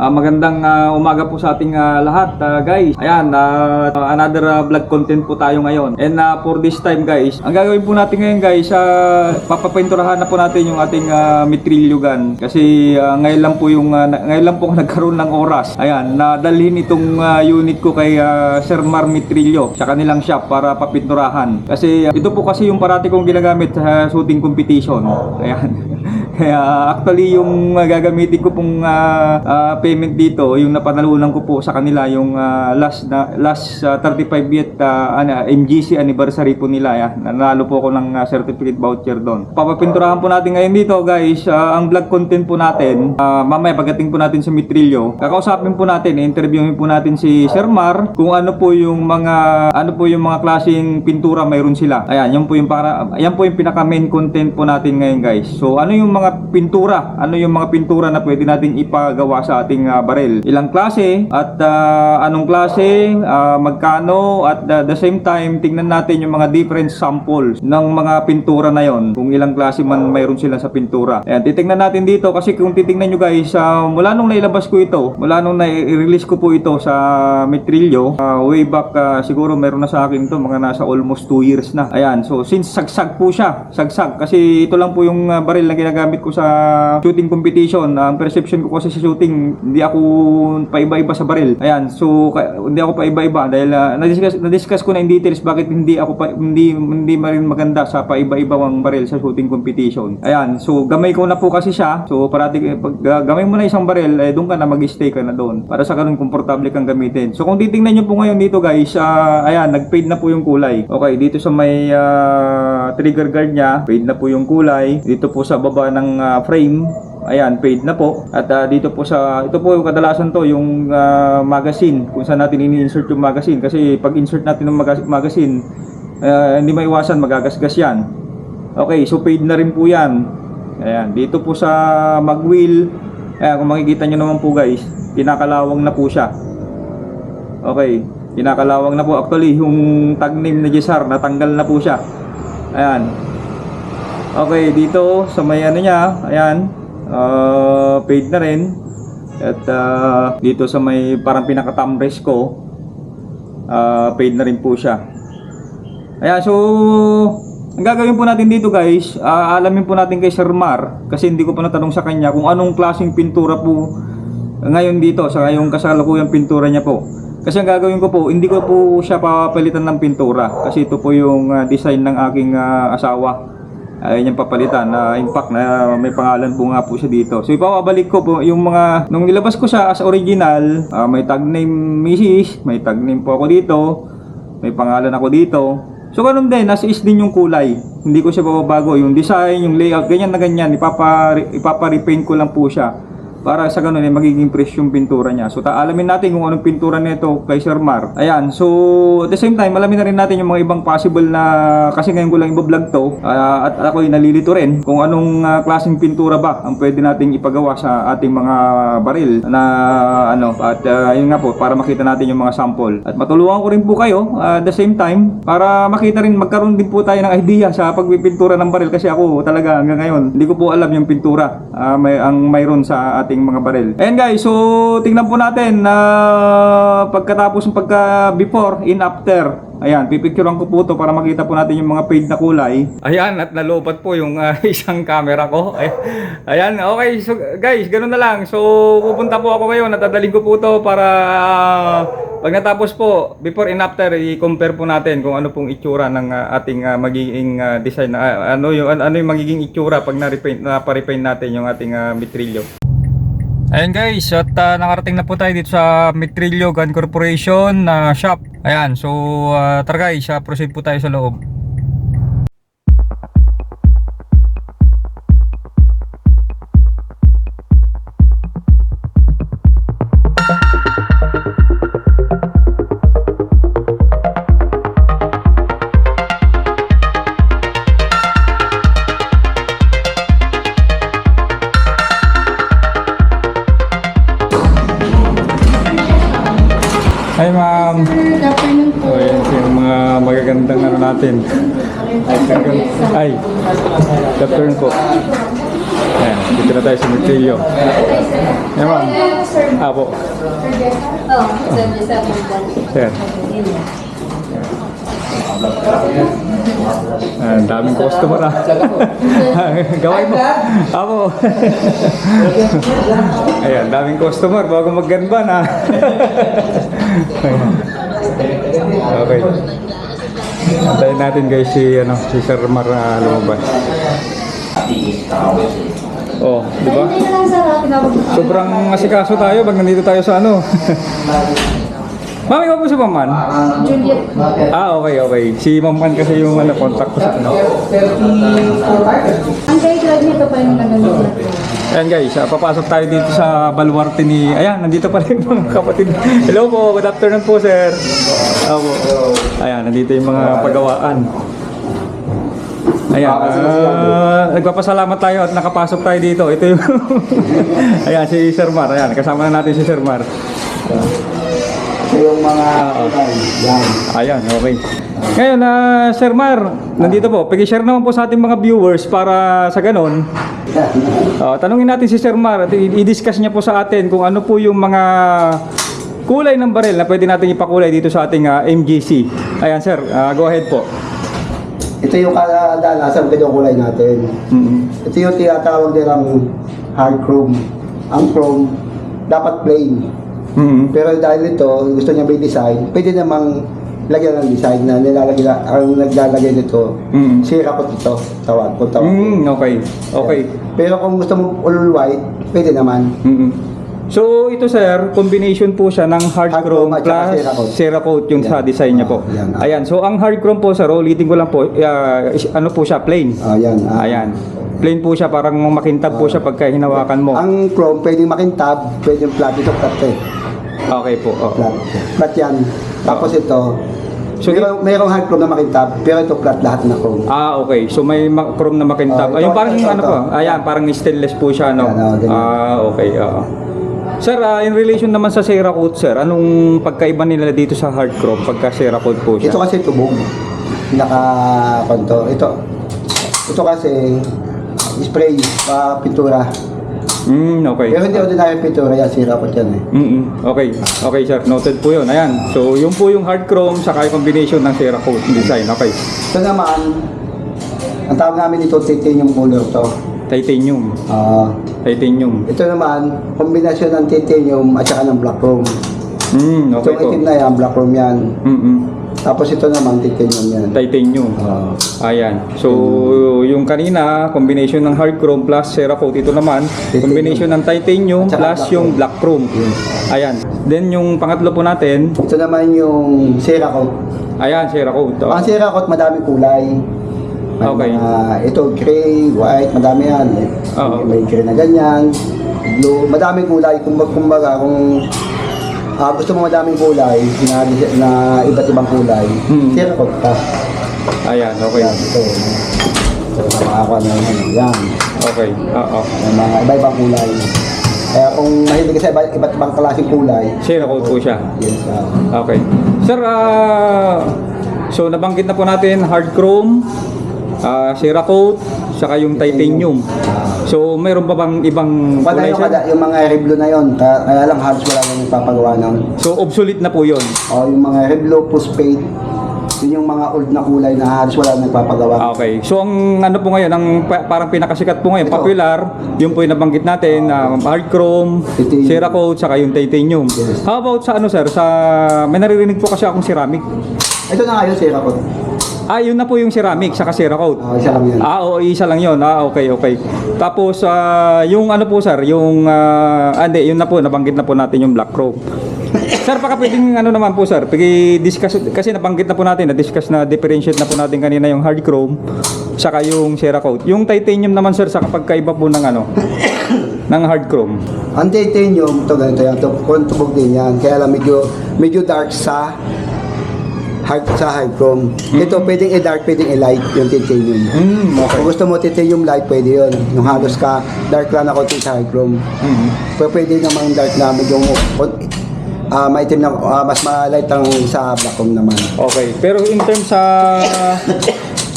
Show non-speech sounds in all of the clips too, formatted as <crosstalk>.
Ah, magandang ah, umaga po sa ating ah, lahat, ah, guys. Ayan, ah, another ah, vlog content po tayo ngayon. And ah, for this time, guys, ang gagawin po natin ngayon, guys, uh, papapinturahan na po natin yung ating uh, mitrilyo gun. Kasi ah, ngayon lang po yung na- ngayon lang po <laughs> nagkaroon ng oras. Ayan, nadalhin itong ah, unit ko kay ah, Sir Mar Mitrilyo sa kanilang shop para papinturahan. Kasi ah, ito po kasi yung parati kong ginagamit sa shooting competition. Ayan. Kaya actually yung uh, gagamitin ko pong uh, uh, payment dito, yung napanalunan ko po sa kanila yung uh, last na last uh, 35 yet uh, ano, MGC anniversary po nila. Ya. Nanalo po ako ng uh, certificate voucher doon. Papapinturahan po natin ngayon dito guys. Uh, ang vlog content po natin, uh, mamaya pagdating po natin sa Mitrilyo, kakausapin po natin, interviewin po natin si Sir Mar kung ano po yung mga ano po yung mga klaseng pintura mayroon sila. Ayan, yan po yung para ayan po yung pinaka main content po natin ngayon guys. So ano yung mga pintura? Ano yung mga pintura na pwede nating ipagawa sa ating ah, baril? Ilang klase at ah, anong klase, ah, magkano at ah, the same time tingnan natin yung mga different samples ng mga pintura na yon. Kung ilang klase man mayroon sila sa pintura. Ayan, titingnan natin dito kasi kung titingnan nyo guys, ah, mula nung nailabas ko ito, mula nung na-release ko po ito sa Metrillo, ah, way back ah, siguro meron na sa akin to mga nasa almost 2 years na. Ayan, so since sagsag po siya, sagsag kasi ito lang po yung ah, baril na ginagamit ko sa shooting competition. Ang perception ko kasi sa shooting, hindi ako paiba-iba sa baril. Ayan, so hindi ako paiba-iba dahil ah, na-discuss, na-discuss ko na in details bakit hindi ako pa, hindi hindi marin maganda sa paiba-ibang baril sa shooting competition. Ayan, so gamay ko na po kasi siya. So parati pag ah, gamay mo na isang baril, eh doon ka na mag-stay ka na doon para sa ganun komportable kang gamitin. So kung titingnan niyo po ngayon dito guys, ah, ayan, nag-fade na po yung kulay. Okay, dito sa may ah, trigger guard niya, fade na po yung kulay. Dito po sa baba ng ah, frame, Ayan, paid na po. At ah, dito po sa, ito po yung kadalasan to, yung ah, magazine, kung saan natin ini-insert yung magazine. Kasi pag insert natin ng maga- magazine, ah, hindi maiwasan, magagasgas yan. Okay, so paid na rin po yan. Ayan, dito po sa magwheel, ayan, kung makikita nyo naman po guys, kinakalawang na po siya. Okay, kinakalawang na po. Actually, yung tag name na Jesar, natanggal na po siya. Ayan. Okay, dito sa may ano niya, ayan, uh, paid na rin. At ah, dito sa may parang pinaka-thumbpress ko, ah, paid na rin po siya. Ayan, so ang gagawin po natin dito guys, ah, alamin po natin kay Sir Mar kasi hindi ko pa natanong sa kanya kung anong klaseng pintura po ngayon dito sa ngayong kasalukuyang pintura niya po. Kasi ang gagawin ko po, hindi ko po siya papalitan ng pintura kasi ito po yung ah, design ng aking ah, asawa. Ayun yung papalitan na in fact na may pangalan po nga po siya dito. So ipapabalik ko po yung mga nung nilabas ko siya as original, ah, may tag name Mrs, may tag name po ako dito, may pangalan ako dito. So ganun din, nasa is din yung kulay. Hindi ko siya babago. Yung design, yung layout, ganyan na ganyan. Ipapa, ipapa-repaint ko lang po siya. Para sa ganun, eh, magiging fresh yung pintura niya. So, ta alamin natin kung anong pintura nito kay Sir Mar. Ayan. So, at the same time, alamin na rin natin yung mga ibang possible na, kasi ngayon ko lang i-vlog to, ah, at ako'y nalilito rin kung anong ah, klaseng pintura ba ang pwede nating ipagawa sa ating mga baril na, ano, at ah, yun nga po, para makita natin yung mga sample. At matulungan ko rin po kayo, ah, at the same time, para makita rin, magkaroon din po tayo ng idea sa pagpipintura ng baril kasi ako talaga hanggang ngayon, hindi ko po alam yung pintura ah, may, ang mayroon sa ating mga baril. Ayan guys, so tingnan po natin na pagkatapos ng pagka before, in after. Ayan, pipicturean ko po to para makita po natin yung mga fade na kulay. Ayan, at nalopat po yung ah, <laughs> isang camera ko. Ay- Ayan, okay. So guys, ganun na lang. So pupunta po ako ngayon, natadaling ko po to para ah, pag natapos po, before and after, i-compare po natin kung ano pong itsura ng ah, ating ah, magiging ah, design. ah, ano, yung, ano yung magiging itsura pag na-repaint, na-repaint natin yung ating uh, mitrilyo. Ayan guys, at ah, nakarating na po tayo dito sa Mitrillo Gun Corporation na shop. Ayan, so uh, tara guys, ah, proceed po tayo sa loob. Hi ma'am. Good afternoon po. So ayan po yung mga magagandang ano natin. Ay, good afternoon po. Ayan, dito na tayo sa Martillo. Ayan, ma'am. Apo. Sa mga Sir. Ah, Ang daming customer ah. <laughs> Gawin mo. Apo. <laughs> Ayan, daming customer bago mag-ganban ah. <laughs> okay. Antayin natin guys si ano si Sir Mar ah, lumabas. Oh, di ba? Sobrang asikaso tayo pag nandito tayo sa ano. Mami, ikaw po si Maman? Juliet. Ah, okay, okay. Si Maman kasi yung ano, contact ko sa ano. Ang guide nito pa yung natin. Ayan guys, ah, papasok tayo dito sa baluarte ni... Ayan, nandito pa rin mga kapatid. Hello po, good afternoon po sir. Opo. Ayan, nandito yung mga pagawaan. Ayan, ah, nagpapasalamat tayo at nakapasok tayo dito. Ito yung... <laughs> Ayan, si Sir Mar. Ayan, kasama na natin si Sir Mar. Yung mga Oo. yan. Ayan, okay. Ngayon, na Sir Mar, nandito po. Pag-share naman po sa ating mga viewers para sa ganon. Uh, tanungin natin si Sir Mar at i- i-discuss niya po sa atin kung ano po yung mga kulay ng baril na pwede natin ipakulay dito sa ating ah, MGC. Ayan, Sir. ah, go ahead po. Ito yung kadalasan yung kulay natin. mm Ito yung tinatawag nilang hard chrome. Ang chrome, dapat plain. Mm Pero dahil ito, gusto niya may design, pwede namang lagyan ng design na nilalagay na, ang naglalagay nito, Mm. sira ko ito, tawag ko tawag. Mm, okay. Okay. Pero kung gusto mo all white, pwede naman. mm So ito sir, combination po siya ng hard Hard chrome chrome at saka plus Cerakote. Cerakote yung sa Yan. design niya po. Ah, yan. Ayan, so ang hard chrome po sir, ulitin ko lang po, ah, is- ano po siya, plain. Ah, yan. ah. Ayan. Plain po siya, parang makintab po siya pagka hinawakan mo. Ang chrome, pwedeng makintab, pwedeng flat. Ito flat eh. Okay po. oo. Flat. Flat yan. Tapos ito, So, so, mayroong hard chrome na makintab, pero ito flat lahat na chrome. Ah, okay. So may ma- chrome na makintab. Oh, Ayun, ito, parang ito, ano ito. po. Ayan, parang stainless po siya, no? Yan, oh, ganyan. Ah, okay. oo. Sir, ah, in relation naman sa Cerakote, sir, anong pagkaiba nila dito sa hard chrome pagka Cerakote po siya? Ito kasi tubog. Naka, kanto. Ito, ito kasi, spray, pa pintura. Mm, okay. Pero hindi ordinary pintura yan, sira ko yan eh. Mm Okay. Okay, sir. Noted po yun. Ayan. So, yun po yung hard chrome saka yung combination ng Cerakote design. Okay. Ito naman, ang tawag namin ito, titanium color to. Titanium. Ah, Titanium. ito naman, kombinasyon ng titanium at saka ng black chrome. Mm, okay Itong po. itim na yan, black chrome yan. Mm Tapos ito naman, titanium yan. Titanium. Ah, Ayan. So, yung kanina, combination ng hard chrome plus Cerakote. Ito naman, Titanium. combination ng titanium plus black yung black chrome. Yes. Ayan. Then, yung pangatlo po natin, ito naman yung Cerakote. ayan, Cerakote. Oh. Ang Cerakote, madaming kulay. May Okay. mga, ito, gray, white, madami yan. eh. Oo. May gray na ganyan, blue, madaming kulay. Kung kumbaga, kung ah, gusto mo madaming kulay, na, na iba't ibang kulay, Hmm. Cerakote ka. Ayan, okay. Yan, ito. Ito, sa mga ako, ano, ano. Okay. Oo. May mga iba-ibang kulay. Kaya kung mahilig ka sa iba, iba't ibang klaseng kulay, Cerakote po siya. yes, ah, Okay. Sir, ah, so nabanggit na po natin hard chrome, ah, Cerakote, saka yung titanium. ah, So, mayroon pa bang ibang Wala kulay yung, sir? kada, yung mga reblo na yon, kaya, kaya lang halos wala nang ipapagawa ng So, obsolete na po yun. o yung mga reblo, phosphate, yun yung mga old na kulay na halos wala nang ipapagawa. Ah, Okay. So, ang ano po ngayon, ang pa- parang pinakasikat po ngayon, Ito. popular, yung po yung nabanggit natin, na hard chrome, Titanium. Cerakote, saka yung titanium. Yes. How about sa ano sir, sa, may naririnig po kasi akong ceramic. Ito na nga yun, Cerakote. Ah, yun na po yung ceramic, saka Cerakote. Oh, isa lang yan. Ah, oo, isa lang yun. Ah, okay, okay. Tapos, ah, yung ano po, sir, yung, ah, ah, hindi, yun na po, nabanggit na po natin yung black chrome. sir, baka pwedeng ano naman po, sir, pag-discuss, kasi nabanggit na po natin, na-discuss na, differentiate na po natin kanina yung hard chrome, saka yung Cerakote. Yung titanium naman, sir, sa pagkaiba po ng ano, <coughs> ng hard chrome. Ang titanium, ito ganito yan, ito, kontubog din yan, kaya lang medyo, medyo dark sa hard sa hard chrome. Ito pwedeng i-dark, pwedeng i-light yung titanium. Hmm, Kung gusto mo titanium light, pwede yun. Yung halos ka, dark lang konti sa hard chrome. Mhm. Pero pwede namang dark na medyo ah maitim na, ah, mas ma-light ang sa black chrome naman. Okay. Pero in terms sa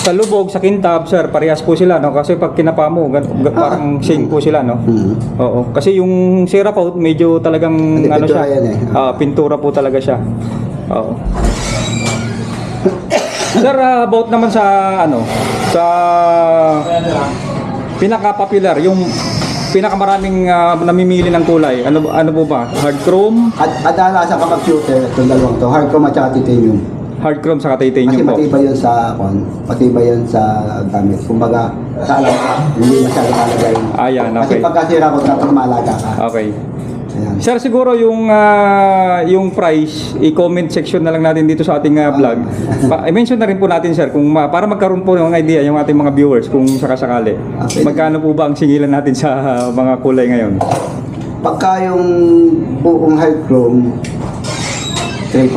sa lubog, sa kintab, sir, parehas po sila, no? Kasi pag kinapa mo, gan- parang same po sila, no? Mhm. Oo. Kasi yung Cerakote, medyo talagang, Hindi, ano siya, yan eh. ah, pintura po talaga siya. Oo. Sir, ah, about naman sa, ano, sa pinaka-popular, yung pinakamaraming ah, namimili ng kulay. Ano ano po ba? Hard chrome, At adala sa computer, itong dalawang to, hardcore at saka titanium. hard chrome sa Kasi titanium po. matibay yun sa, kon, matibay yun sa gamit. Kumbaga, sa alam hindi masyado kalagay. Ayan, Kasi okay. pagka sira ko, dapat malaga ka. Okay. Ayan. Sir, siguro yung ah, yung price, i-comment section na lang natin dito sa ating ah, vlog. Pa- i-mention na rin po natin sir kung ma- para magkaroon po ng idea yung ating mga viewers kung sakasakali. Okay. Magkano po ba ang singilan natin sa ah, mga kulay ngayon? Pagka yung buong hard chrome, 3.5,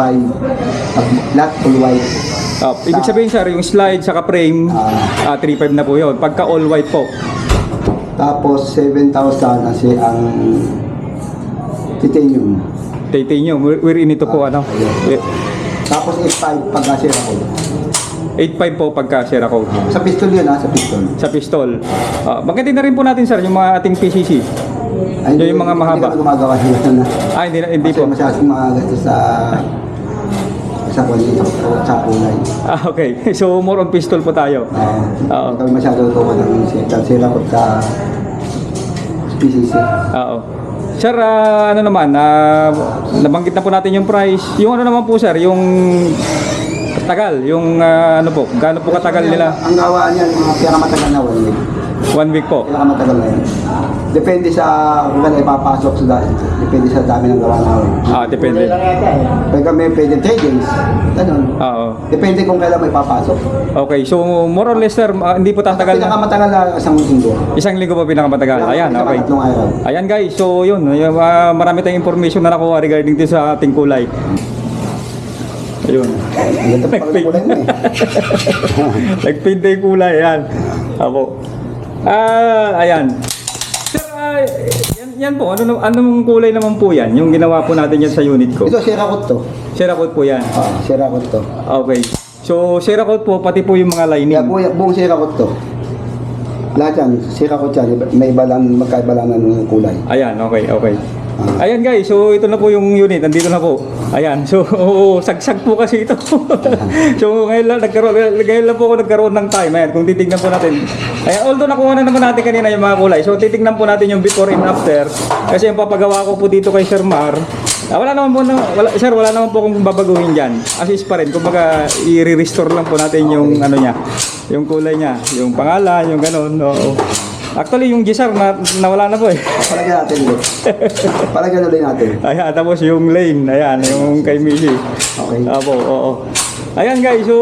pag lahat full white, Ah, ibig sabihin sir, yung slide sa frame, Ah. ah 3.5 na po yun. Pagka all white po, tapos 7,000 kasi ang titanium. titanium, we're, we're in ito po ano. Eh, Tapos 8.5 pagka sira ko. 8.5 po pagka Cerakote. Sa pistol yun ha, sa pistol. Sa pistol. Ah, banggitin na rin po natin sir yung mga ating PCC. Ay, Yung mga mahaba. Hindi ko gumagawa nila na. Ah, hindi, na- hindi Kasi po. masyadong mga sa sa kwan sa kulay. Ah, okay. <laughs> So more on pistol po tayo. Uh, Oo. Kami masyado gawa ng ko sa PCC. Oo. Sir, ah, ano naman, ah, nabanggit na po natin yung price. Yung ano naman po sir, yung tagal, yung ah, ano po, gaano po katagal nila? Ang gawa niyan, mga pinakamatagal na one. One week po. Pinakamatagal na yan. Depende sa kung kailan ipapasok sa dahil. Depende sa dami ng gawa namin. Ah, depende. Pwede kami pwede 3 days. Ganun. Oo. Depende kung kailan may papasok. Okay, so more or less sir, ah, hindi po tatagal na. Pinakamatagal na isang linggo. Isang linggo po pinakamatagal. Ayan, okay. Tatlong araw. Ayan guys, so yun, yung, ah, marami tayong information na nakuha regarding din sa ating kulay. Ayun. Ang ganda pa kulay mo eh. <laughs> Nag-paint na yung kulay, ayan. Apo. Ah, ayan. Sir, ah, yan, yan po, ano, anong kulay naman po yan? Yung ginawa po natin yan sa unit ko. Ito, Sherakot to. Cerakote po yan. Ah, Sherakot to. Okay. So, Cerakote po, pati po yung mga Kaya lining. buong, buong Sherakot to. Lahat yan, Sherakot yan. May iba lang, magkaiba lang ng kulay. Ayan, okay, okay. Ayan guys, so ito na po yung unit, andito na po. Ayan, so <laughs> oo, sagsag po kasi ito. <laughs> so ngayon lang, nagkaroon, ngayon lang po ako nagkaroon ng time. Ayan, kung titignan po natin. Ayan, although nakuha na naman natin kanina yung mga kulay. So titignan po natin yung before and after. Kasi yung papagawa ko po dito kay Sir Mar, ah, wala naman po, na, wala, sir, wala naman po kung babaguhin dyan. Assist pa rin, kumbaga i-restore lang po natin yung ano niya, yung kulay niya, yung pangalan, yung ganun. Oo. Actually, yung Gisar na nawala na po eh. Palagyan natin ulit. Palagyan ulit natin. <laughs> Ayan, tapos yung lane, ayan, yung kay Missy. Okay. Apo, oo. Ayan guys, so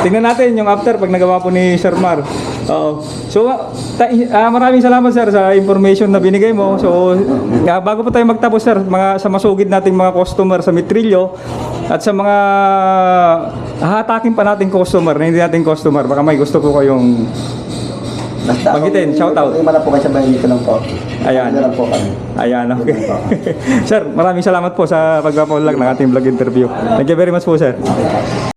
tingnan natin yung after pag nagawa po ni Sir Mar. Oo. So ah, maraming salamat sir sa information na binigay mo. So ah, bago po tayo magtapos sir, mga sa masugid nating mga customer sa Mitrillo at sa mga hahatakin pa nating customer na hindi nating customer, baka may gusto po kayong Basta kung- shout out. Wala po kayo sa bayan dito lang po. Ayan. Dito lang po kami. Ayan, okay. <laughs> sir, maraming salamat po sa pagpapaunlak ng ating vlog interview. Thank you very much po, sir.